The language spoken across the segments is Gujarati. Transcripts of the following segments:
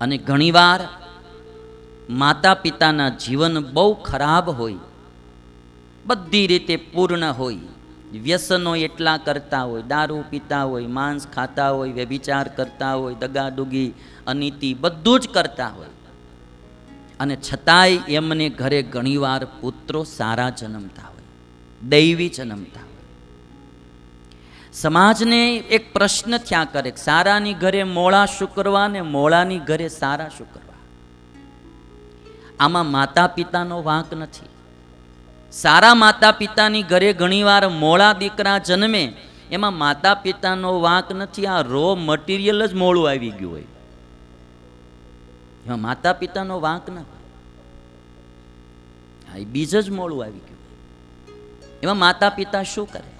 અને ઘણીવાર માતા પિતાના જીવન બહુ ખરાબ હોય, બધી રીતે પૂર્ણ હોય, વ્યસનો એટલા કરતા હોય, દારૂ પીતા હોય, માંસ ખાતા હોય, વ્યભિચાર કરતા હોય, દગાદુગી, અનીતિ બધું જ કરતા હોય. અને છતાંય એમને ઘરે ઘણીવાર પુત્રો સારા જન્મતા હોય, દૈવી જન્મતા સમાજને એક પ્રશ્ન થયા કરે, સારાની ઘરે મોળા શુક્રવા ને મોળાની ઘરે સારા શુક્રવા. આમાં માતા પિતાનો વાંક નથી. સારા માતા પિતાની ઘરે ઘણીવાર મોળા દીકરા જન્મે, એમાં માતા પિતાનો વાંક નથી, આ રો મટીરિયલ જ મોળું આવી ગયું હોય. એમાં માતા પિતાનો વાંક ના હોય. બીજ જ મોળું આવી ગયું એમાં માતા પિતા શું કરે?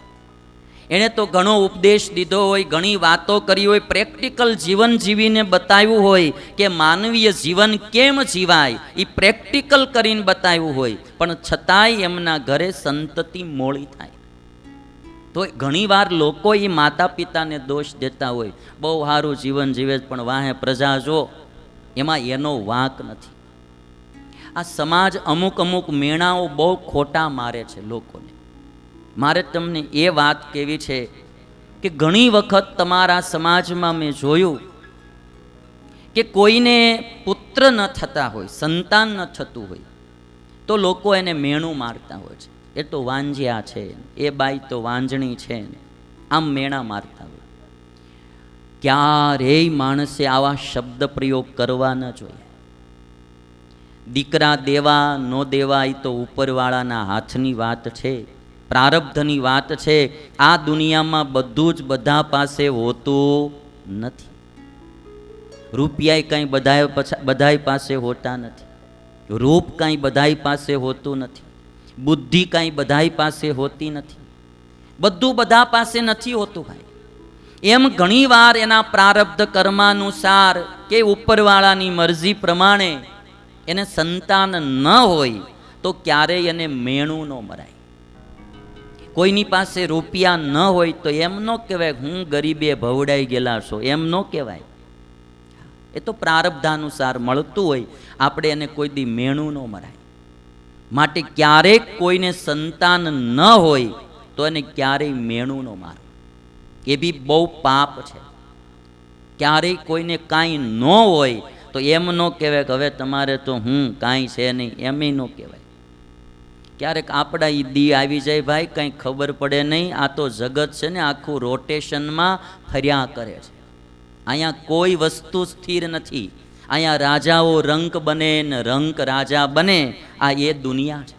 એણે તો ઘણો ઉપદેશ દીધો હોય, ઘણી વાતો કરી હોય, પ્રેક્ટિકલ જીવન જીવીને બતાવ્યું હોય કે માનવીય જીવન કેમ જીવાય એ પ્રેક્ટિકલ કરીને બતાવ્યું હોય. પણ છતાંય એમના ઘરે સંતતિ મોળી થાય. તો ઘણીવાર લોકો એ માતા પિતાને દોષ દેતા હોય. બહુ સારું જીવન જીવે પણ વાહે પ્રજા જો, એમાં એનો વાંક નથી. આ સમાજ અમુક અમુક મેણાઓ બહુ ખોટા મારે છે લોકોને. મારે તમને એ વાત કેવી છે કે ઘણી વખત તમારા સમાજમાં મેં જોયું કે કોઈને પુત્ર ન થતા હોય, સંતાન ન થતું હોય, તો લોકો એને મેણું મારતા હોય છે. એ તો વાંજ્યા છે, એ બાઈ તો વાંજણી છે આમ મેણા મારતા હોય. ક્યારેય માણસે આવા શબ્દ પ્રયોગ કરવા ન જોઈએ. દીકરા દેવા, ન દેવા એ તો ઉપરવાળાના હાથની વાત છે. પ્રારબ્ધની વાત છે, આ દુનિયામાં બધું જ બધા પાસે હોતું નથી. રૂપિયા કંઈ બધાય બધાય પાસે હોતા નથી. રૂપ કાંઈ બધાય પાસે હોતું નથી. બુદ્ધિ કાંઈ બધાય પાસે હોતી નથી. બધું બધા પાસે નથી હોતું ભાઈ. એમ ઘણીવાર એના પ્રારબ્ધ કર્માનુસાર કે ઉપરવાળાની મરજી પ્રમાણે એને સંતાન ન હોય તો ક્યારેય એને મેણું ન મરાય. કોઈની પાસે રૂપિયા ન હોય તો એમ ન કહેવાય હું ગરીબે ભવડાઈ ગયેલા છો, એમ ન કહેવાય. એ તો પ્રારબ્ધાનુસાર મળતું હોય, આપણે એને કોઈ દી મેણું ન મરાય. માટે ક્યારેક કોઈને સંતાન ન હોય તો એને ક્યારેય મેણું ન મારો. એ બી બહુ પાપ છે. ક્યારેય કોઈને કાંઈ ન હોય તો એમ ન કહેવાય કે હવે તમારે તો હું કાંઈ છે નહીં, એમ ન કહેવાય. ક્યારેક આપણા એ દી આવી જાય, ભાઈ, કંઈ ખબર પડે નહીં, આ તો જગત છે ને, આખું રોટેશનમાં ફર્યા કરે છે. અહીંયા કોઈ વસ્તુ સ્થિર નથી. અહીંયા રાજાઓ રંક બને ને રંક રાજા બને, આ એ દુનિયા છે.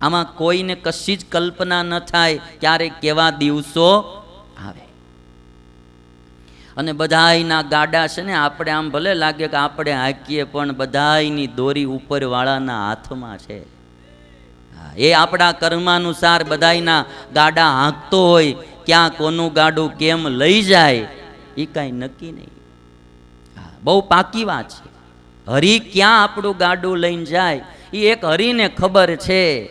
આમાં કોઈને કશી જ કલ્પના ન થાય ક્યારે કેવા દિવસો આવે. અને બધાયના ગાડા છે ને, આપણે આમ ભલે લાગે કે આપણે હાંકીએ, પણ બધાયની દોરી ઉપરવાળાના હાથમાં છે. એ આપણા કર્માનુસાર બધાયના ગાડા હાંકતો હોય, ક્યાં કોનું ગાડું કેમ લઈ જાય એ કાંઈ નક્કી નહીં. બહુ પાકી વાત છે. હરી ક્યાં આપણું ગાડું લઈને જાય એ એક હરીને ખબર છે.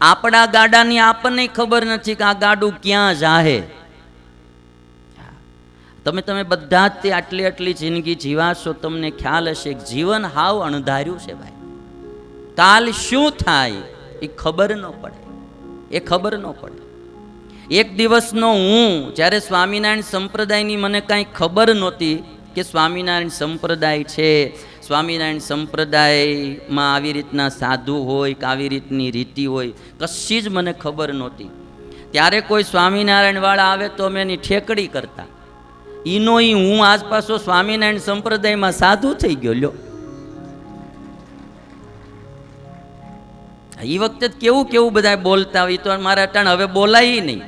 આપણા ગાડાની આપણને ખબર નથી કે આ ગાડું ક્યાં જાહે. તમે તમે બધા જ તે આટલી આટલી જિંદગી જીવાશો, તમને ખ્યાલ હશે જીવન હાવ અણધાર્યું છે ભાઈ. કાલ શું થાય? એ ખબર ન પડે. એ ખબર ન પડે. એક દિવસનો હું, જ્યારે સ્વામિનારાયણ સંપ્રદાયની મને કાંઈ ખબર નહોતી કે સ્વામિનારાયણ સંપ્રદાય છે. સ્વામિનારાયણ સંપ્રદાયમાં આવી રીતના સાધુ હોય કે આવી રીતની રીતિ હોય, કશી જ મને ખબર નહોતી. ત્યારે કોઈ સ્વામિનારાયણવાળા આવે તો અમે એની ઠેકડી કરતા. ઈનો ઈ હું આસપાસો સ્વામિનારાયણ સંપ્રદાયમાં સાધુ થઈ ગયો લ્યો. એ વખતે કેવું કેવું બધા બોલતા હોય તો મારે અટાણ હવે બોલાય નહીં.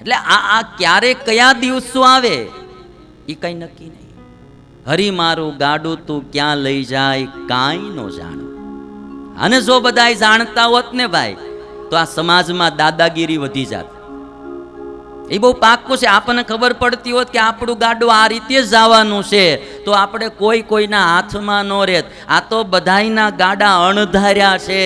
એટલે આ આ ક્યારે કયા દિવસો આવે એ કઈ નક્કી નહીં. હરી મારું ગાડું તું ક્યાં લઈ જાય, કાંઈ નો જાણું. અને જો બધા જાણતા હોત ને ભાઈ, તો આ સમાજમાં દાદાગીરી વધી જાત. એ બહુ પાક્કું છે. આપણને ખબર પડતી હોત કે આપણું ગાડું આ રીતે જ જવાનું છે, તો આપણે કોઈ કોઈના હાથમાં ન રહેત આ તો બધાયના ગાડા અણધાર્યા છે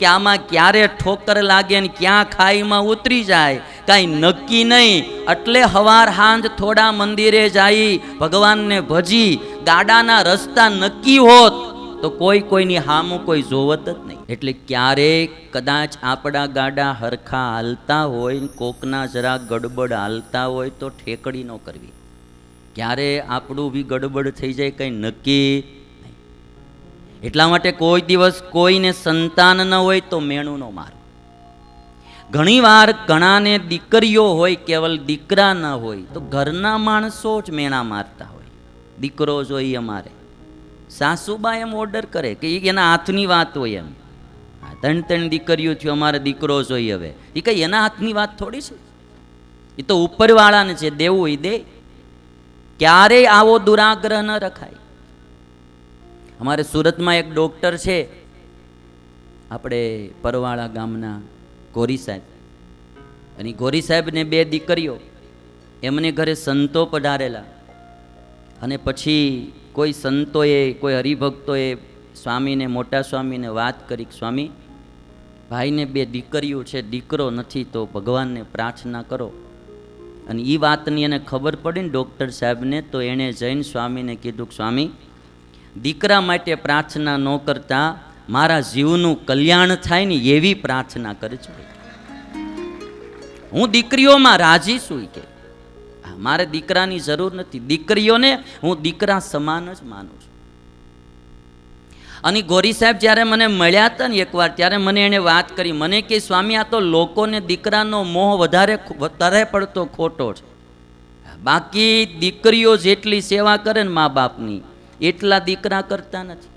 કે આમાં ક્યારે ઠોકર લાગે ને ક્યાં ખાઈમાં ઉતરી જાય. કાંઈ નક્કી નહીં. એટલે હવાર હાંજ થોડા મંદિરે જાય, ભગવાનને ભજી, ગાડાના રસ્તા નક્કી હોત. તો કોઈ કોઈની હામું કોઈ જોવત જ નહીં. એટલે ક્યારેક કદાચ આપણા ગાડા હરખા હાલતા હોય કોકના જરા ગડબડ હાલતા હોય તો ઠેકડી ન કરવી. ક્યારે આપણું બી ગડબડ થઈ જાય કંઈ નક્કી એટલા માટે કોઈ દિવસ કોઈને સંતાન ન હોય તો મેણું ન માર. ઘણીવાર ઘણાને દીકરીઓ હોય, કેવલ દીકરા ન હોય તો ઘરના માણસો જ મેણા મારતા હોય. દીકરો જોઈએ અમારે. સાસુબા એમ ઓર્ડર કરે કે એ એના હાથની વાત હોય એમ. આ ત્રણ ત્રણ દીકરીઓ થયો, અમારે દીકરો જોઈએ હવે. એ કઈ એના હાથની વાત થોડી છે? એ તો ઉપરવાળાને છે, દેવું એ દે. ક્યારેય આવો દુરાગ્રહ ન રખાય. અમારે સુરતમાં એક ડૉક્ટર છે, આપણે પરવાળા ગામના ગોરી સાહેબ. અને ગોરી સાહેબને બે દીકરીઓ, એમને ઘરે સંતો પધારેલા. અને પછી કોઈ સંતોએ, કોઈ હરિભક્તોએ સ્વામીને, મોટા સ્વામીને વાત કરી સ્વામી, ભાઈને બે દીકરીઓ છે, દીકરો નથી, તો ભગવાનને પ્રાર્થના કરો. અને એ વાતની એને ખબર પડી ને ડૉક્ટર સાહેબને, તો એણે જૈન સ્વામીને કીધું સ્વામી, દીકરા માટે પ્રાર્થના ન કરતા મારા જીવનું કલ્યાણ થાય ને એવી પ્રાર્થના કરજો હું દીકરીઓમાં રાજી છું કે. મારે દીકરાની જરૂર નથી. દીકરીઓને હું દીકરા સમાન જ માનું છું. અને ગોરી સાહેબ જ્યારે મને મળ્યા હતા ને એકવાર, ત્યારે મને એણે વાત કરી. મને કે, સ્વામી, આ તો લોકોને દીકરાનો મોહ વધારે વધારે પડતો ખોટો છે. બાકી દીકરીઓ જેટલી સેવા કરે ને મા બાપની, એટલા દીકરા કરતા નથી.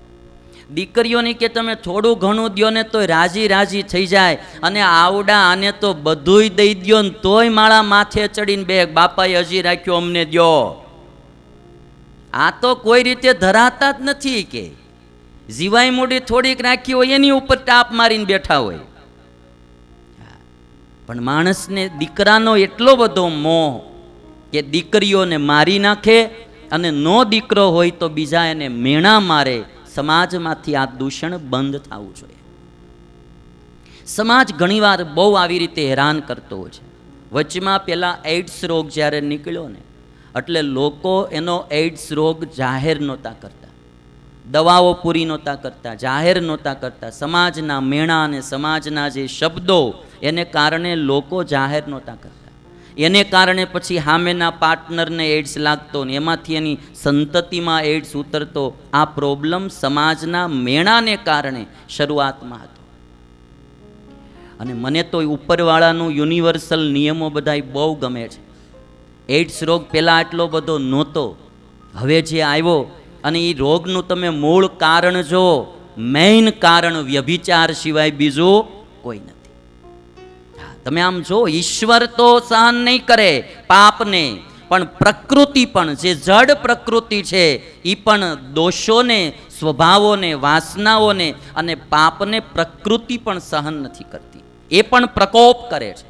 દીકરીઓની કે તમે થોડું ઘણું દ્યો ને તો રાજી રાજી થઈ જાય. અને આવડા આને તો બધુંય દઈ દ્યો ને તોય માળા માથે ચડીને બે, બાપાએ હજી રાખ્યો અમને દ્યો. આ તો કોઈ રીતે ધરાતા જ નથી કે. જીવાય મૂડી થોડીક રાખી હોય એની ઉપર ટાપ મારીને બેઠા હોય. પણ માણસને દીકરાનો એટલો બધો મોહ કે દીકરીઓને મારી નાખે અને નો દીકરો હોય તો બીજા એને મેણા મારે. સમાજમાંથી આ દૂષણ બંધ થવું જોઈએ. સમાજ ઘણીવાર બહુ આવી રીતે હેરાન કરતો છે. વચમાં પહેલાં એઇડ્સ રોગ જ્યારે નીકળ્યો ને, એટલે લોકો એનો એઇડ્સ રોગ જાહેર નહોતા કરતા. દવાઓ પૂરી નહોતા કરતા, જાહેર નહોતા કરતા. સમાજના મેણા અને સમાજના જે શબ્દો, એને કારણે લોકો જાહેર નહોતા કરતા. એને કારણે પછી સામેના પાર્ટનરને એડ્સ લાગતો ને એમાંથી એની સંતતિમાં એડ્સ ઉતરતો. આ પ્રોબ્લેમ સમાજના મેણાને કારણે શરૂઆતમાં હતો. અને મને તો ઉપરવાળાનું યુનિવર્સલ નિયમો બધાય બહુ ગમે છે. એડ્સ રોગ પહેલાં આટલો બધો નહોતો. હવે જે આવ્યો અને એ રોગનું તમે મૂળ કારણ જો મેઇન કારણ વ્યભિચાર સિવાય બીજું કોઈ નથી. તમે આમ જો, ઈશ્વર તો સહન નહીં કરે પાપને, પણ પ્રકૃતિ પણ, જે જડ પ્રકૃતિ છે એ પણ દોષોને, સ્વભાવોને, વાસનાઓને અને પાપને પ્રકૃતિ પણ સહન નથી કરતી. એ પણ પ્રકોપ કરે છે.